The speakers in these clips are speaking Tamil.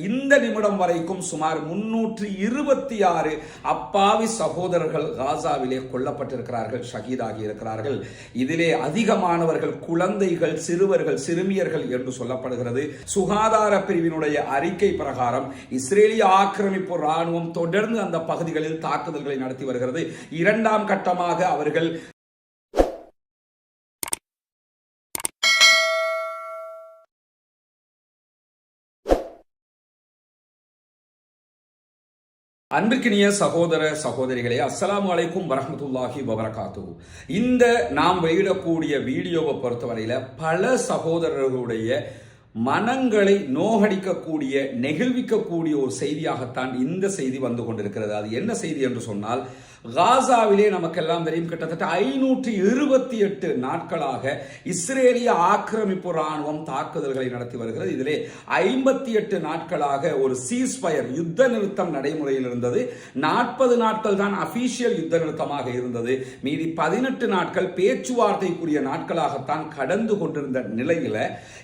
இந்த நிமிடம் வரைக்கும் சுமார் முன்னூற்றி இருபத்தி ஆறு அப்பாவி சகோதரர்கள் காசாவிலே கொல்லப்பட்டிருக்கிறார்கள் ஷகீதாகி இருக்கிறார்கள் இதிலே அதிகமானவர்கள் குழந்தைகள் சிறுவர்கள் சிறுமியர்கள் என்று சொல்லப்படுகிறது. சுகாதார பிரிவினுடைய அறிக்கை பிரகாரம் இஸ்ரேலிய ஆக்கிரமிப்பு ராணுவம் தொடர்ந்து அந்த பகுதிகளில் தாக்குதல்களை நடத்தி வருகிறது. இரண்டாம் கட்டமாக அவர்கள் அன்பிற்கினிய சகோதர சகோதரிகளே அஸ்லாம் அலைக்கும் வரமத்துல்லாஹி வபரகாத்து இந்த நாம் வெளியிடக்கூடிய வீடியோவை பொறுத்தவரையில் பல சகோதரர்களுடைய மனங்களை நோகடிக்கக்கூடிய நெகிழ்விக்கக்கூடிய ஒரு செய்தியாகத்தான் இந்த செய்தி வந்து கொண்டிருக்கிறது. அது என்ன செய்தி என்று சொன்னால் காசாவிலே நமக்கெல்லாம் தெரியும் கிட்டத்தட்ட ஐநூற்றி இருபத்தி எட்டு நாட்களாக இஸ்ரேலிய ஆக்கிரமிப்பு ராணுவம் தாக்குதல்களை நடத்தி வருகிறது. இதிலே ஐம்பத்தி எட்டு நாட்களாக ஒரு சீஸ்பயர் யுத்த நிறுத்தம் நடைமுறையில் இருந்தது. நாற்பது நாட்கள் தான் அபிஷியல் யுத்த நிறுத்தமாக இருந்தது. மீதி பதினெட்டு நாட்கள் பேச்சுவார்த்தைக்குரிய நாட்களாகத்தான் கடந்து கொண்டிருந்த நிலையில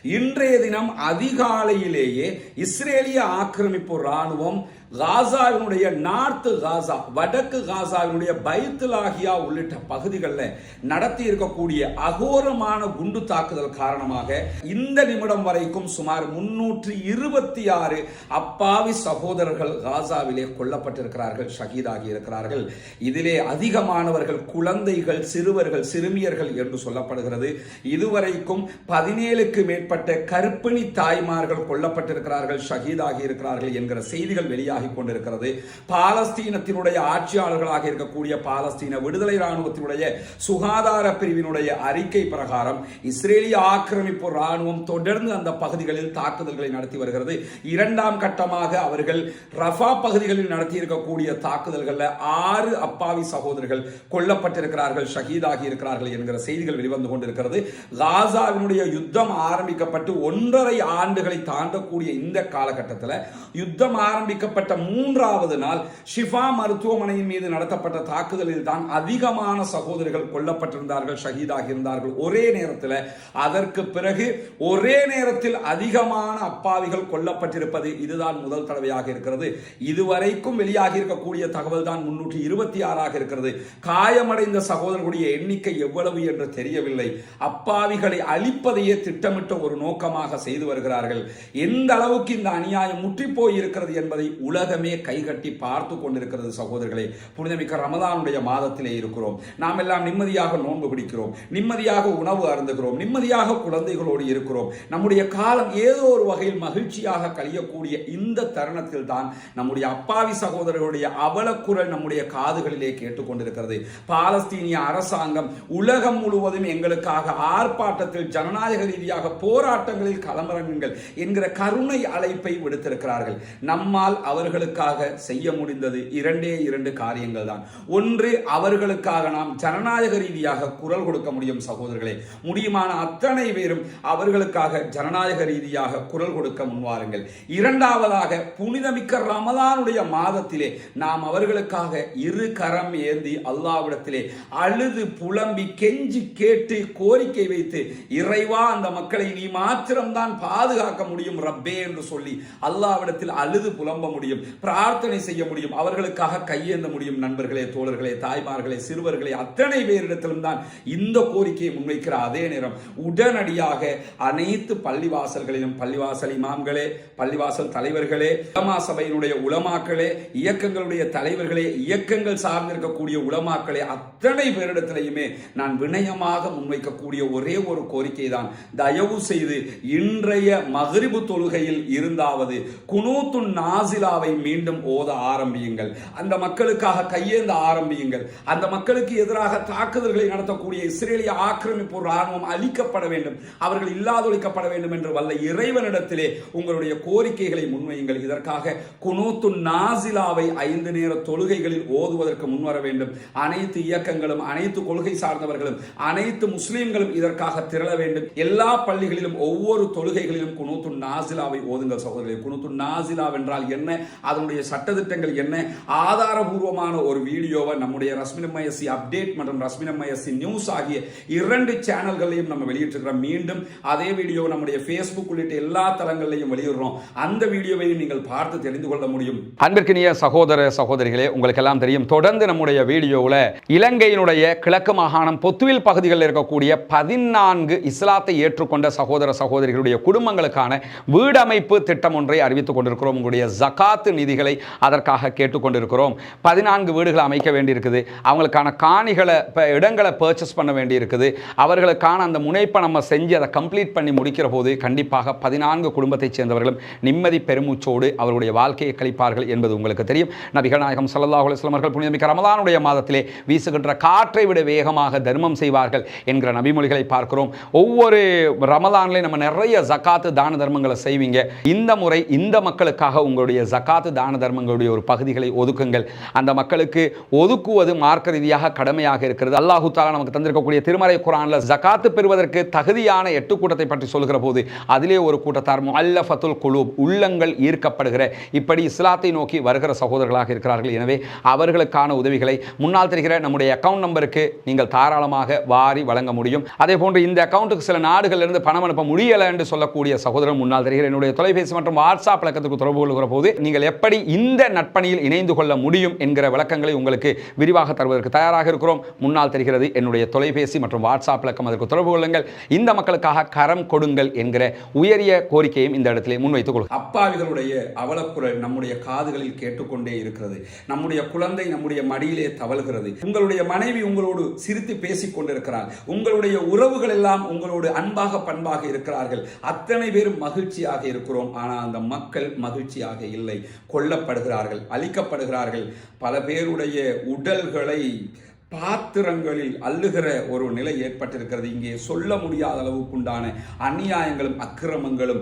இன்றைய தினம் அதிகாலையிலேயே இஸ்ரேலிய ஆக்கிரமிப்பு ராணுவம் காசாவினுடைய நார்த்து காசா வடக்கு காசாவினுடைய பைத்துலாகியா உள்ளிட்ட பகுதிகளில் நடத்தி இருக்கக்கூடிய அகோரமான குண்டு தாக்குதல் காரணமாக இந்த நிமிடம் வரைக்கும் சுமார் முன்னூற்றி இருபத்தி ஆறு அப்பாவி சகோதரர்கள் காசாவிலே கொல்லப்பட்டிருக்கிறார்கள் ஷகீதாகி இருக்கிறார்கள் இதிலே அதிகமானவர்கள் குழந்தைகள் சிறுவர்கள் சிறுமியர்கள் என்று சொல்லப்படுகிறது. இதுவரைக்கும் பதினேழுக்கு மேற்பட்ட கர்ப்பிணி தாய்மார்கள் கொல்லப்பட்டிருக்கிறார்கள் ஷகீதாகி இருக்கிறார்கள் என்கிற செய்திகள் வெளியாக ஆகி கொண்டிருக்கிறது பாலஸ்தீனத்தினுடைய ஆட்சியாளர்களாக இருக்கக்கூடிய பாலஸ்தீன விடுதலை ராணுவத்தினுடைய சுகாதார பிரிவினுடைய அறிக்கை பிரகாரம் இஸ்ரேலிய ஆக்கிரமிப்பு ராணுவம் தொடர்ந்து அந்த பகுதிகளில் தாக்குதல்களை நடத்தி வருகிறது. இரண்டாம் கட்டமாக அவர்கள் ரஃபா பகுதிகளில் நடத்தி இருக்கக்கூடிய தாக்குதல்களில் ஆறு அப்பாவி சகோதரர்கள் கொல்லப்பட்டிருக்கிறார்கள் ஷஹீதாகி இருக்கிறார்கள் என்கிற செய்திகள் வெளிவந்து கொண்டிருக்கிறது. காசாவினுடைய யுத்தம் ஆரம்பிக்கப்பட்டு ஒன்றரை ஆண்டுகளை தாண்டக்கூடிய இந்த காலகட்டத்தில் யுத்தம் ஆரம்பிக்கப்பட்ட மூன்றாவது நாள் ஷிஃபா மருத்துவமனையின் மீது நடத்தப்பட்ட தாக்குதலில் தான் அதிகமான சகோதரிகள் கொல்லப்பட்டிருந்தார்கள் ஷஹீதாக இருந்தார்கள். ஒரே நேரத்தில் அதற்கு பிறகு ஒரே நேரத்தில் அதிகமான அப்பாவிகள் கொல்லப்பட்டிருப்பது இதுதான் முதல் தடவையாக இருக்கிறது. இதுவரைக்கும் வெளியாகி இருக்கக்கூடிய தகவல் தான் முன்னூற்றி இருபத்தி ஆறாக இருக்கிறது. காயமடைந்த சகோதரர்களுடைய எண்ணிக்கை எவ்வளவு என்று தெரியவில்லை. அப்பாவிகளை அழிப்பதையே திட்டமிட்ட ஒரு நோக்கமாக செய்து வருகிறார்கள். எந்த அளவுக்கு இந்த அநியாயம் முற்றி போயிருக்கிறது என்பதை என்பதை உலகமே கைகட்டி பார்த்து கொண்டிருக்கிறது சகோதரர்களே. புனிதமிக்க ரமதானுடைய மாதத்திலே இருக்கிறோம். நாம் எல்லாம் நிம்மதியாக நோன்பு பிடிக்கிறோம். நிம்மதியாக உணவு அருந்துகிறோம். நிம்மதியாக குழந்தைகளோடு இருக்கிறோம். நம்முடைய காலம் ஏதோ ஒரு வகையில் மகிழ்ச்சியாக கழியக்கூடிய இந்த தருணத்தில் தான் நம்முடைய அப்பாவி சகோதரர்களுடைய அவலக்குரல் நம்முடைய காதுகளிலே கேட்டுக்கொண்டிருக்கிறது. பாலஸ்தீனிய அரசாங்கம் உலகம் முழுவதும் எங்களுக்காக ஆர்ப்பாட்டத்தில் ஜனநாயக ரீதியாக போராட்டங்களில் களமிறங்குங்கள் என்கிற கருணை அழைப்பை விடுத்திருக்கிறார்கள். நம்மால் அவர்களுக்காக செய்ய முடிந்தது இரண்டே இரண்டு காரியங்கள் தான் ஒன்று அவர்களுக்காக நாம் ஜனநாயக ரீதியாக குரல் கொடுக்க முடியும் சகோதரர்களே. முடியுமான அத்தனை பேரும் அவர்களுக்காக ஜனநாயக ரீதியாக குரல் கொடுக்க முன்வாருங்கள். இரண்டாவதாக புனிதமிக்க ரமதானுடைய மாதத்திலே நாம் அவர்களுக்காக இரு கரம் ஏந்தி அல்லாவிடத்திலே அழுது புலம்பி கெஞ்சி கேட்டு கோரிக்கை வைத்து இறைவா அந்த மக்களை நீ மாத்திரம்தான் பாதுகாக்க முடியும் ரப்பே என்று சொல்லி அல்லாவிடத்தில் அழுது புலம்ப முடியும். முடியும் பிரார்த்தனை செய்ய முடியும் அவர்களுக்காக கையேந்த முடியும் நண்பர்களே தோழர்களே தாய்மார்களே சிறுவர்களே அத்தனை பேரிடத்திலும் தான் இந்த கோரிக்கையை முன்வைக்கிற அதே நேரம் உடனடியாக அனைத்து பள்ளிவாசல்களிலும் பள்ளிவாசல் இமாம்களே பள்ளிவாசல் தலைவர்களே உலமா சபையினுடைய உலமாக்களே இயக்கங்களுடைய தலைவர்களே இயக்கங்கள் சார்ந்திருக்கக்கூடிய உலமாக்களே அத்தனை பேரிடத்திலையுமே நான் வினயமாக முன்வைக்கக்கூடிய ஒரே ஒரு கோரிக்கை தான் தயவு செய்து இன்றைய மகிரிபு தொழுகையில் இருந்தாவது குனூத்து நாசிலாவை மீண்டும் ஓத ஆரம்பியுங்கள். அந்த மக்களுக்காக கையேந்த ஆரம்பியுங்கள். அந்த மக்களுக்கு எதிராக தாக்குதல்களை நடத்தக்கூடிய இஸ்ரேலிய ஆக்கிரமிப்பு ராணுவம் அழிக்கப்பட வேண்டும். அவர்கள் இல்லாதொழிக்கப்பட வேண்டும் என்று வல்ல இறைவனிடத்திலே உங்களுடைய கோரிக்கைகளை முன்வையுங்கள். இதற்காக குனூத்து நாசிலாவை ஐந்து நேர தொழுகைகளில் ஓதுவதற்கு முன்வர வேண்டும். அனைத்து இயக்கங்களும் அனைத்து கொள்கை சார்ந்தவர்களும் அனைத்து முஸ்லீம்களும் இதற்காக திரள வேண்டும். எல்லா பள்ளிகளிலும் ஒவ்வொரு தொழுகைகளிலும் குனூத்து நாசிலாவை ஓதுங்கள் சகோதரர்களே. குனூத்து நாசிலா என்றால் என்ன? அதனுடைய சட்டத்திட்டங்கள் என்ன? ஆதாரபூர்வமான ஒரு வீடியோவை நம்முடைய ரஸ்மினமயசி அப்டேட் மற்றும் ரஸ்மினமயசி நியூஸ் ஆகிய இரண்டு சேனல்களையும் நம்ம வெளியிட்டிருக்கிறோம். மீண்டும் அதே வீடியோ நம்முடைய ஃபேஸ்புக் உள்ளிட்ட எல்லா தளங்களையும் வெளியிடுறோம். அந்த வீடியோவையும் நீங்கள் பார்த்து தெரிந்து கொள்ள முடியும். அன்பிற்கினிய சகோதர சகோதரிகளே உங்களுக்கு எல்லாம் தெரியும். தொடர்ந்து நம்முடைய வீடியோவில் இலங்கையினுடைய கிழக்கு மாகாணம் பொத்துவில் பகுதிகளில் இருக்கக்கூடிய பதினான்கு இஸ்லாத்தை ஏற்றுக்கொண்ட சகோதர சகோதரிகளுடைய குடும்பங்களுக்கான வீடமைப்பு திட்டம் ஒன்றை அறிவித்துக் கொண்டிருக்கிறோம். உங்களுடைய ஜகாத் ஜகாத்து நிதிகளை அதற்காக கேட்டுக்கொண்டிருக்கிறோம். பதினான்கு வீடுகளை அமைக்க வேண்டியிருக்குது. அவங்களுக்கான காணிகளை இப்போ இடங்களை பர்ச்சேஸ் பண்ண வேண்டியிருக்குது. அவர்களுக்கான அந்த முனைப்பை நம்ம செஞ்சு அதை கம்ப்ளீட் பண்ணி முடிக்கிற போது கண்டிப்பாக பதினான்கு குடும்பத்தைச் சேர்ந்தவர்களும் நிம்மதி பெருமூச்சோடு அவருடைய வாழ்க்கையை கழிப்பார்கள் என்பது உங்களுக்கு தெரியும். நபிகள் நாயகம் ஸல்லல்லாஹு அலுவலமர்கள் புனிதமிக்க ரமலானுடைய மாதத்திலே வீசுகின்ற காற்றை விட வேகமாக தர்மம் செய்வார்கள் என்கிற நபிமொழிகளை பார்க்கிறோம். ஒவ்வொரு ரமலான்லையும் நம்ம நிறைய ஜகாத்து தான தர்மங்களை செய்வீங்க. இந்த முறை இந்த மக்களுக்காக உங்களுடைய ஜகாத்து தான தர்மங்களுடைய ஒரு பகுதிகளை ஒதுக்குங்கள். அந்த மக்களுக்கு ஒதுக்குவது மார்க்க ரீதியாக கடமையாக இருக்கிறது. அல்லாஹு தாலா நமக்கு தந்திருக்கக்கூடிய திருமறை குரானில் ஜகாத்து பெறுவதற்கு தகுதியான எட்டு கூட்டத்தை பற்றி சொல்கிற போது அதிலே ஒரு கூட்டத்தார் அல்லஃபத்துல் குலூப் உள்ளங்கள் ஈர்க்கப்படுகிற இப்படி இஸ்லாத்தை நோக்கி வருகிற சகோதரர்களாக இருக்கிறார்கள். எனவே அவர்களுக்கான உதவிகளை முன்னால் தெரிகிற நம்முடைய அக்கௌண்ட் நம்பருக்கு நீங்கள் தாராளமாக வாரி வழங்க முடியும். அதே போன்று இந்த அக்கௌண்ட்டுக்கு சில நாடுகளிலிருந்து பணம் அனுப்ப முடியலை என்று சொல்லக்கூடிய சகோதரர் முன்னால் தெரிகிற என்னுடைய தொலைபேசி மற்றும் வாட்ஸ்அப் பழக்கத்துக்கு தொடர்பு கொள்கிற போது நீங்கள் எப்படி இந்த நட்பணியில் இணைந்து கொள்ள முடியும் என்கிற விளக்கங்களை உங்களுக்கு விரிவாக தருவதற்கு தயாராக இருக்கிறோம். முன்னால் தெரிகிறது என்னுடைய தொலைபேசி மற்றும் வாட்ஸ்அப் இலக்கம் அதற்கு தொடர்பு கொள்ளுங்கள். இந்த மக்களுக்காக கரம் கொடுங்கள் என்கிற உயரிய கோரிக்கையும் இந்த இடத்திலே முன்வைத்துக் கொள்ளும் அப்பாவிகளுடைய அவலக்குரல் நம்முடைய காதுகளில் கேட்டுக்கொண்டே இருக்கிறது. நம்முடைய குழந்தை நம்முடைய மடியிலே தவழ்கிறது. உங்களுடைய மனைவி உங்களோடு சிரித்து பேசிக் கொண்டிருக்கிறார் உங்களுடைய உறவுகள் எல்லாம் உங்களோடு அன்பாக பண்பாக இருக்கிறார்கள். அத்தனை பேரும் மகிழ்ச்சியாக இருக்கிறோம். ஆனால் அந்த மக்கள் மகிழ்ச்சியாக இல்லை. கொல்லப்படுகிறார்கள் அழிக்கப்படுகிறார்கள். பல பேருடைய உடல்களை பாத்திரங்களில் அள்ளுகிற ஒரு நிலை ஏற்பட்டிருக்கிறது. இங்கே சொல்ல முடியாத அளவுக்குண்டான அநியாயங்களும் அக்கிரமங்களும்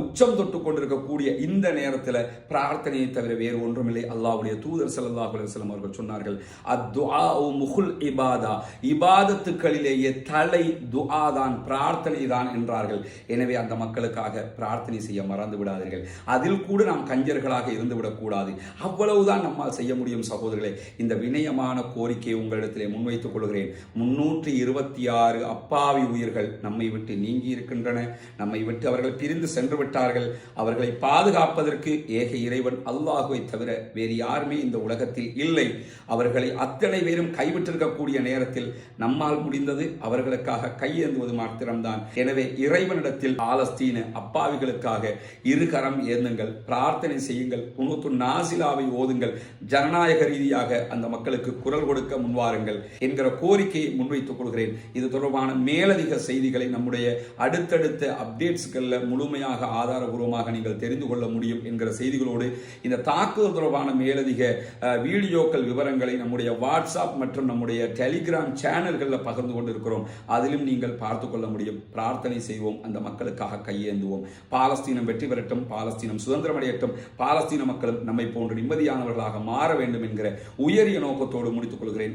உச்சம் தொட்டு கொண்டிருக்கக்கூடிய இந்த நேரத்தில் பிரார்த்தனையை தவிர வேறு ஒன்றுமில்லை. அல்லாஹ்வுடைய தூதர் ஸல்லல்லாஹு அலைஹி அவர்கள் சொன்னார்கள் அத்வா முகுல் இபாதா. இபாதத்துக்களிலேயே தலை துஆ தான் பிரார்த்தனை தான் என்றார்கள். எனவே அந்த மக்களுக்காக பிரார்த்தனை செய்ய மறந்து விடாதீர்கள். அதில் கூட நாம் கஞ்சர்களாக இருந்து விடக்கூடாது அவ்வளவுதான் நம்மால் செய்ய முடியும் சகோதரர்களே. இந்த வினயமான கோரிக்கையை உங்களிடத்திலே முன்வைத்துக் கொள்கிறேன். முன்னூற்றி இருபத்தி ஆறு அப்பாவி உயிர்கள் நம்மை விட்டு நீங்கி இருக்கின்றன நம்மை விட்டு அவர்கள் பிரிந்து சென்று விட்டார்கள் அவர்களை பாதுகாப்பதற்கு ஏக இறைவன் அல்லாஹுவை தவிர வேறு யாருமே இந்த உலகத்தில் இல்லை. அவர்களை அத்தனை பேரும் கைவிட்டிருக்கக்கூடிய நேரத்தில் நம்மால் முடிந்தது அவர்களுக்காக கையேந்துவது மாத்திரம்தான். எனவே இறைவனிடத்தில் பாலஸ்தீன அப்பாவிகளுக்காக இருகரம் ஏந்துங்கள் பிரார்த்தனை செய்யுங்கள் குனூத்து நாசிலாவை ஓதுங்கள். ஜனநாயக ரீதியாக அந்த மக்களுக்கு குரல் கொடுக்க முன்வார்கள் வாருங்கள் என்கிற கோரிக்கையை முன்வைத்துக் கொள்கிறேன். இது தொடர்பான மேலதிக செய்திகளை நம்முடைய அடுத்தடுத்த அப்டேட்ஸ்களில் முழுமையாக ஆதாரபூர்வமாக நீங்கள் தெரிந்து கொள்ள முடியும் என்கிற செய்திகளோடு இந்த தாக்குதல் தொடர்பான மேலதிக வீடியோக்கள் விவரங்களை நம்முடைய வாட்ஸ்அப் மற்றும் நம்முடைய டெலிகிராம் சேனல்களில் பகிர்ந்து கொண்டிருக்கிறோம். அதிலும் நீங்கள் பார்த்து கொள்ள முடியும். பிரார்த்தனை செய்வோம். அந்த மக்களுக்காக கையேந்துவோம். பாலஸ்தீனம் வெற்றி பெறட்டும். பாலஸ்தீனம் சுதந்திரம் அடையட்டும். பாலஸ்தீன மக்களும் நம்மை போன்று நிம்மதியானவர்களாக மாற வேண்டும் என்கிற உயரிய நோக்கத்தோடு முடித்துக் கொள்கிறேன்.